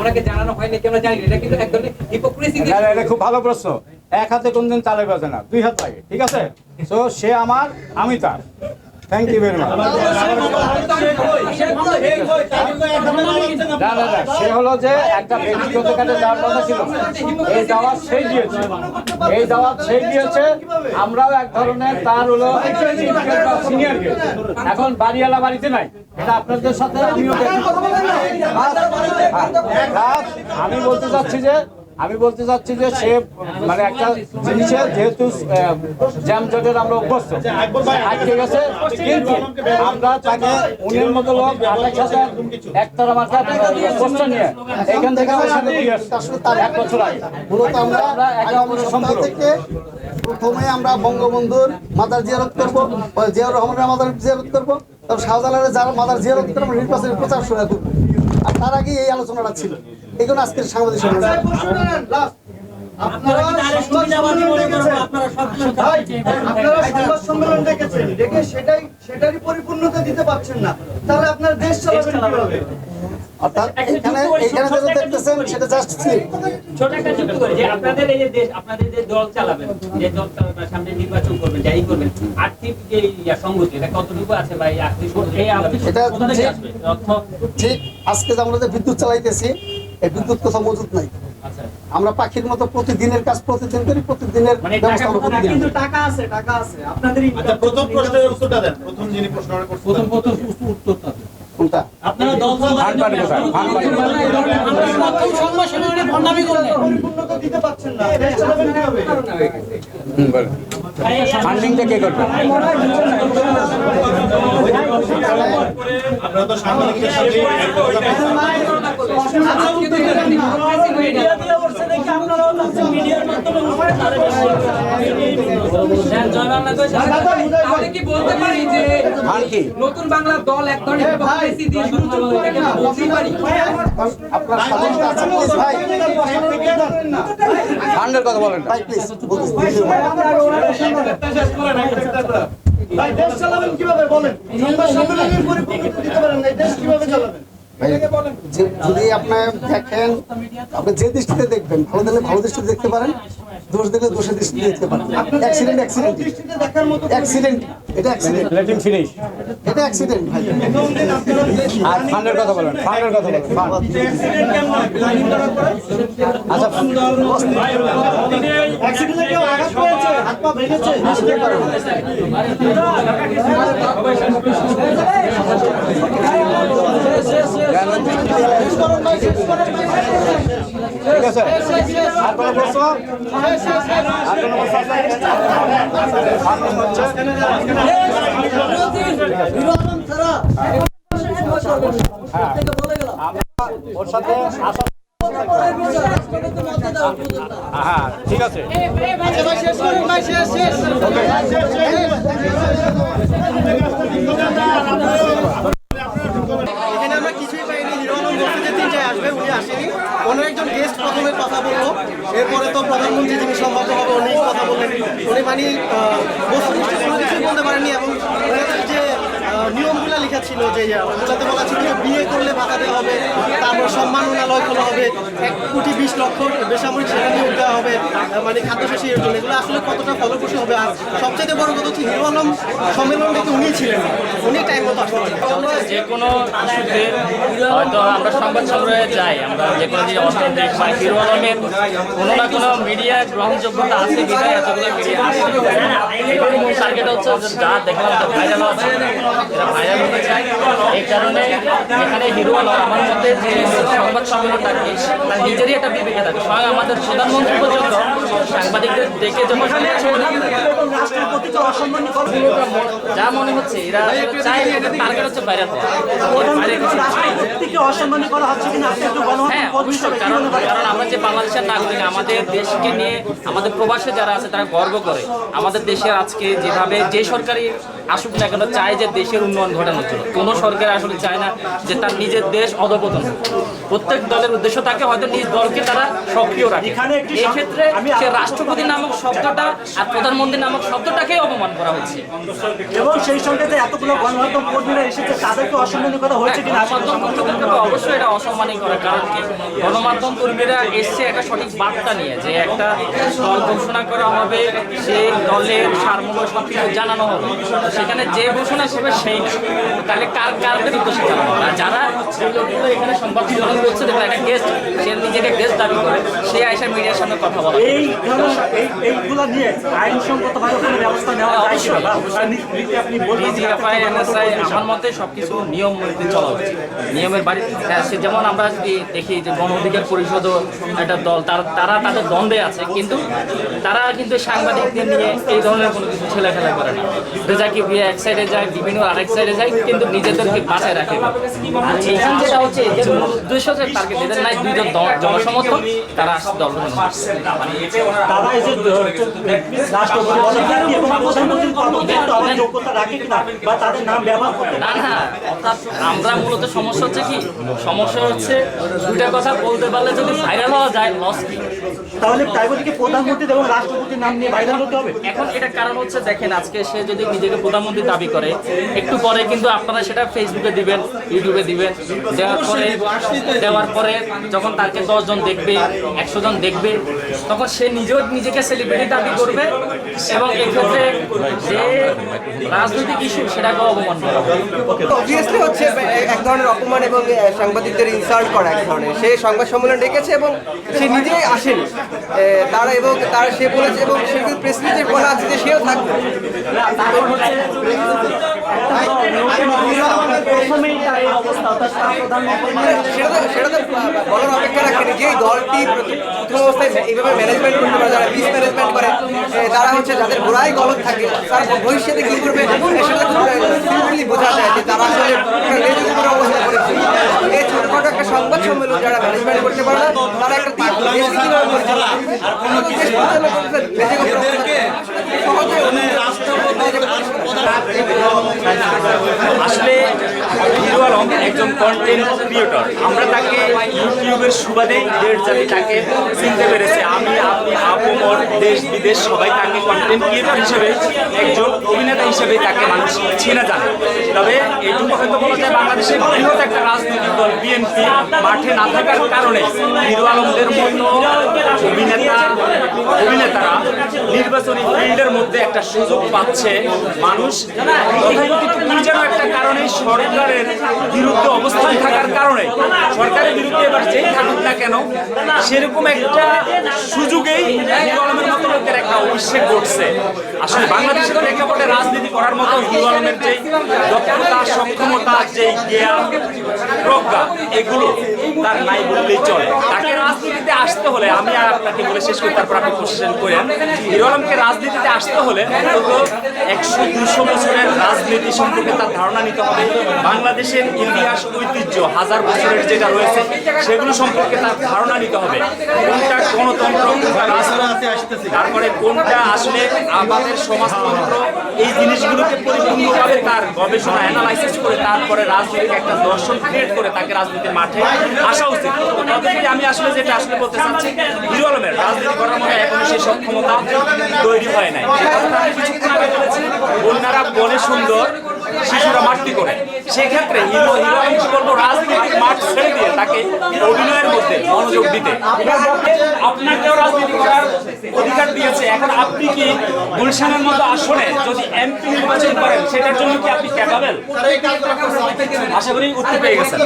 ওনাকে জানানো হয়নি কেন জানি এটা কিন্তু এক ধরনের হিপোক্রেসি এটা এটা খুব ভালো প্রশ্ন। এক হাতে কোনদিন তালে বাজে না দুই হাত লাগে ঠিক আছে? তো সে আমার আমি তার। থ্যাংক ইউ ভেরি মাচ না না না সে হলো যে একটা ব্যক্তিগত কাজে যাওয়ার কথা ছিল। এই দাওয়াত সেই দিয়েছে। এই দাওয়াত সেই দিয়েছে। আমরাও এক ধরনের তার হলো সিনিয়র এখন বাড়িওয়ালা বাড়িতে নাই। এটা আপনাদের সাথে আমিও দেখি। হ্যাঁ, আমি বলতে চাচ্ছি যে আমি বলতে চাচ্ছি যে সে মানে একটা জিনিসে যেহেতু জ্যামজটের আমরা অভ্যস্ত আটকে গেছে কিন্তু আমরা তাকে উনির মতো লোক আঠাশ হাজার একতারা মাথা কষ্ট নিয়ে এখান থেকে আমার সাথে এক বছর আগে। মূলত আমরা একে অপরের সম্পর্ক। প্রথমে আমরা বঙ্গবন্ধুর মাদার জিয়ারত করব জিয়াউর রহমানের মাদার জিয়ারত করব তারপর শাহজালালের যারা মাদার জিয়ারত করব নির্বাচনের প্রচার শুরু করব আর তার আগে এই আলোচনাটা ছিল। জন্য আজকের সাংবাদিক আপনারা সম্মেলন ডেকেছেন ডেকে সেটাই সেটারই পরিপূর্ণতা দিতে পারছেন না। তাহলে আপনার দেশ চালাবেন কীভাবে? অর্থাৎ এখানে এখানে যেটা দেখতেছেন সেটা জাস্ট স্লিপ ছোট একটা যুক্ত করে যে আপনাদের এই যে দেশ আপনাদের যে দল চালাবেন যে দল চালাবেন, সামনে নির্বাচন করবেন যাই করবেন আর্থিক যে সংগতি এটা কতটুকু আছে ভাই আর্থিক এই কোথা থেকে ঠিক- আসবে? অর্থ ঠিক আজকে আমরা যে বিদ্যুৎ চালাইতেছি এই বিদ্যুৎ কোথাও মজুত নাই। আচ্ছা। আমরা পাখির মতো প্রতিদিনের কাজ প্রতিদিন করি প্রতিদিনের মানে ব্যবস্থা প্রতিদিন কিন্তু টাকা আছে টাকা আছে। আপনাদেরই আচ্ছা প্রথম প্রশ্নের উত্তরটা দেন প্রথম যিনি প্রশ্ন প্রথম প্রথম ফান্ডিংটা কে করবে? আপনারা তো সাংবাদিকদের সাথে হয়ে নতুন বাংলা দল এক ধরনের ফান্ডের কথা বলেন ভাই প্লিজ ভাই দেশ চালাবেন কীভাবে বলেন সম্মেলনের পরিপূর্ণতা দিতে পারেন না দেশ কীভাবে চালাবেন যদি আপনি দেখেন আপনি যে দৃষ্টিতে দেখবেন ভালো দেখলে ভালো দৃষ্টিতে দেখতে পারেন দোষ দেখলে দোষের দৃষ্টিতে দেখতে পারেন। অ্যাক্সিডেন্ট অ্যাক্সিডেন্ট দৃষ্টিতে দেখার মতো অ্যাক্সিডেন্ট এটা অ্যাক্সিডেন্ট এটা অ্যাক্সিডেন্ট ভাই। আর ফান্ডের কথা বলেন ফান্ডের কথা বলেন আচ্ছা। অ্যাক্সিডেন্টে কেউ আঘাত পেয়েছে? হাত পা ভেঙেছে? ঠিক আছে আর কোনো প্রশ্ন আর কোনো প্রশ্ন আছে? আর কোনো হচ্ছে? আমরা ওর সাথে আসা হ্যাঁ ঠিক আছে এখানে আমরা কিছুই পাইনি হিরো আলম বলছে যে তিনটায় আসবে উনি আসেনি। অন্য একজন গেস্ট প্রথমে কথা বলল। এরপরে তো প্রধানমন্ত্রী যিনি সম্ভব হবে, উনি কথা বললেন। উনি মানে বস্তুনিষ্ঠ কোনো কিছুই বলতে পারেননি এবং যে নিয়মগুলো লেখা ছিল যে ওগুলাতে বলা ছিল বিয়ে করলে ভাতা দেওয়া হবে, তারপর সম্মাননালয় খোলা হবে, এক কোটি বিশ লক্ষ বেসামরিক সেনা নিয়োগ দেওয়া হবে মানে খাদ্যশস্যের জন্য। এগুলো আসলে কতটা ফলপ্রসূ হবে? আর সবচেয়ে বড় কথা হচ্ছে, হিরো আলম সম্মেলন থেকে উনি ছিলেন। উনি টাইম মতো আসতে যে কোনো হয়তো আমরা সংবাদ সংগ্রহে যাই, আমরা যে কোনো যে অর্থনৈতিক মানে হিরো আলমের কোনো না কোনো মিডিয়া গ্রহণযোগ্যতা আছে বিধায় এতগুলো মিডিয়া মূল টার্গেট হচ্ছে যা দেখলাম ভাইরাল আছে এরা ভাইরাল এই কারণে এখানে হিরো আমার মতে যে সংবাদ সম্মেলন তার নিজেরই একটা বিবেকে থাকে। স্বয়ং আমাদের প্রধানমন্ত্রী পর্যন্ত সাংবাদিকদের ডেকে যখন যা মনে হচ্ছে এরা টার্গেট হচ্ছে বাইরে হ্যাঁ অবশ্যই কারণ কারণ আমরা যে বাংলাদেশের নাগরিক আমাদের দেশকে নিয়ে আমাদের প্রবাসে যারা আছে তারা গর্ব করে। আমাদের দেশে আজকে যেভাবে যে সরকারি আসুক না কেন চায় যে দেশের উন্নয়ন জন্য কোনো সরকার আসলে চায় না যে তার নিজের দেশ অধপতন প্রত্যেক দলের উদ্দেশ্য থাকে হয়তো নিজ দলকে তারা সক্রিয় রাখে। এই ক্ষেত্রে সে রাষ্ট্রপতি নামক শব্দটা আর প্রধানমন্ত্রী নামক শব্দটাকেই অপমান করা হচ্ছে। এবং সেই সঙ্গে যে এতগুলো গণমাধ্যম কর্মীরা এসেছে তাদেরকে অসম্মানী করা হয়েছে কিনা গণমাধ্যম কর্মীদেরকে অবশ্যই এটা অসম্মানই করার কারণ কি? গণমাধ্যম কর্মীরা এসছে একটা সঠিক বার্তা নিয়ে যে একটা দল ঘোষণা করা হবে সেই দলের সারমূল্য সব কিছু জানানো হবে। সেখানে যে ঘোষণা করবে সেই না। তাহলে কার উদ্দেশ্যে জানানো হবে আর যারা লোকগুলো এখানে সংবাদ সম্মেলন করছে দেখুন একটা গেস্ট সে নিজেকে গেস্ট দাবি করে সে আইসা মিডিয়ার সামনে কথা বলে। এই এইগুলো নিয়ে আইনসঙ্গতভাবে কোনো ব্যবস্থা নেওয়া যায় নীতি আপনি বলবেন এনএসআই আমার মতে সবকিছু নিয়ম মেনে চলা উচিত। নিয়মের বাড়ি হ্যাঁ, সে যেমন আমরা যদি দেখি যে গণ অধিকার পরিষদ একটা দল তারা তারা তাদের দ্বন্দ্বে আছে কিন্তু তারা কিন্তু সাংবাদিকদের নিয়ে এই ধরনের কোনো কিছু ছেলে খেলা করে না। রেজাকি বিয়ে এক সাইডে যায় বিভিন্ন আরেক সাইডে যায় কিন্তু নিজেদেরকে বাঁচায় রাখে। আর এইখান যেটা হচ্ছে এদের উদ্দেশ্য যে টার্গেট এদের নাই দুইজন জনসমর্থন তারা আসছে দল তারা এই যে রাষ্ট্রপতি পদপ্রার্থী এবং প্রধানমন্ত্রীর পদপ্রার্থী হওয়ার যোগ্যতা রাখে কিনা বা তাদের নাম ব্যবহার করতে না না অর্থাৎ আমরা মূলত সমস্যা হচ্ছে কি সমস্যা হচ্ছে দুটা কথা বলতে পারলে যদি ভাইরাল হওয়া যায় লস কি? তাহলে তাই বলে কি প্রধানমন্ত্রী এবং রাষ্ট্রপতির নাম নিয়ে ভাইরাল হতে হবে? এখন এটা কারণ হচ্ছে দেখেন আজকে সে যদি নিজেকে প্রধানমন্ত্রী দাবি করে একটু পরে কিন্তু আপনারা সেটা ফেসবুকে দিবেন ইউটিউবে দিবেন। দেওয়ার পরে দেওয়ার পরে যখন তাকে দশজন দেখবে একশো জন দেখবে তখন সে নিজেও নিজেকে সেলিব্রিটি দাবি করবে এবং এক্ষেত্রে যে রাজনৈতিক ইস্যু সেটাকে অবমান করা অবভিয়াসলি হচ্ছে এক ধরনের অপমান এবং সাংবাদিকদের ইনসাল্ট করা এক ধরনের। সে সংবাদ সম্মেলন ডেকেছে এবং সে নিজেই আসেনি। তারা এবং তার সে বলেছে এবং সে প্রেস রিলিজের বলা আছে যে সেও থাকবে। বলার দলটি এইভাবে ম্যানেজমেন্ট করতে পারে যারা মিস ম্যানেজমেন্ট করে তারা হচ্ছে যাদের গোড়ায় গলত থাকে তারা ভবিষ্যতে কি করবে সেটা বোঝা যায় যে তারা আসলে অবস্থা করেছে ছোটখাটো একটা সংবাদ সম্মেলন যারা ম্যানেজমেন্ট করতে পারে তারা একটা পরিচালনা কোনো দেশ আসলে হিরো একজন কন্টেন্ট ক্রিয়েটর আমরা তাকে ইউটিউবের সুবাদেই দেড় জাতি তাকে চিনতে পেরেছি। আমি, আপনি আপমর দেশ, বিদেশ, সবাই তাকে কন্টেন্ট ক্রিয়েটর হিসেবে, একজন অভিনেতা হিসেবে তাকে মানুষ চেনা জানে। তবে এইটুকু হয়তো বলা যায় বাংলাদেশের বৃহৎ একটা রাজনৈতিক দল বিএনপি মাঠে না থাকার কারণে হিরো আলমদের মতো অভিনেতা, অভিনেতারা নির্বাচনী ফিল্ডের মধ্যে একটা সুযোগ পাচ্ছে মানুষ। যেন একটা কারণে সরকারের বিরুদ্ধে অবস্থান থাকার কারণে, সরকারের বিরুদ্ধে এবার যেই থাকুক না কেন, সেরকম একটা সুযোগেই আলমের মতো লোকের একটা অভিষেক ঘটছে। আসলে বাংলাদেশের প্রেক্ষাপটে রাজনীতি করার মতো হিরো আলমের যে দক্ষতা, সক্ষমতা যে জ্ঞান, প্রজ্ঞা, এগুলো তার নাই বললেই চলে। তাকে রাজনীতিতে আসতে হলে আমি আর আপনাকে বলে শেষ করি, তারপর আপনি কোশ্চেন করেন। হিরো আলমকে রাজনীতিতে আসতে হলে একশো দুশো বছরের রাজনীতি সম্পর্কে তার ধারণা নিতে হবে। বাংলাদেশের ইতিহাস ঐতিহ্য হাজার বছরের যেটা রয়েছে, সেগুলো সম্পর্কে তার ধারণা নিতে হবে। কোনটা গণতন্ত্র তারপরে কোনটা আসলে আমাদের সমাজতন্ত্র, এই জিনিসগুলোকে পরিপূর্ণভাবে তার গবেষণা অ্যানালাইসিস করে তারপরে রাজনৈতিক একটা দর্শন ক্রিয়েট করে তাকে রাজনীতির মাঠে আসা উচিত। আমি আসলে যেটা আসলে বলতে চাচ্ছি, হিরো আলমের রাজনীতি করার মতো এখনও সেই সক্ষমতা তৈরি হয় নাই। কিছুক্ষণ আগে বলেছি বন্যারা বনে সুন্দর, শিশুরা মাটি করে। সেক্ষেত্রে হিরো হিরো আলমকে বলব, রাজনীতির মাঠ ছেড়ে দিয়ে তাকে অভিনয়ের মধ্যে মনোযোগ দিতে। আপনাকেও রাজনীতি করার অধিকার দিয়েছে। এখন আপনি কি গুলশানের মতো আসনে যদি এমপি নির্বাচন করেন, সেটার জন্য কি আপনি ক্যাপাবেল আশা করি উত্তর পেয়ে গেছেন।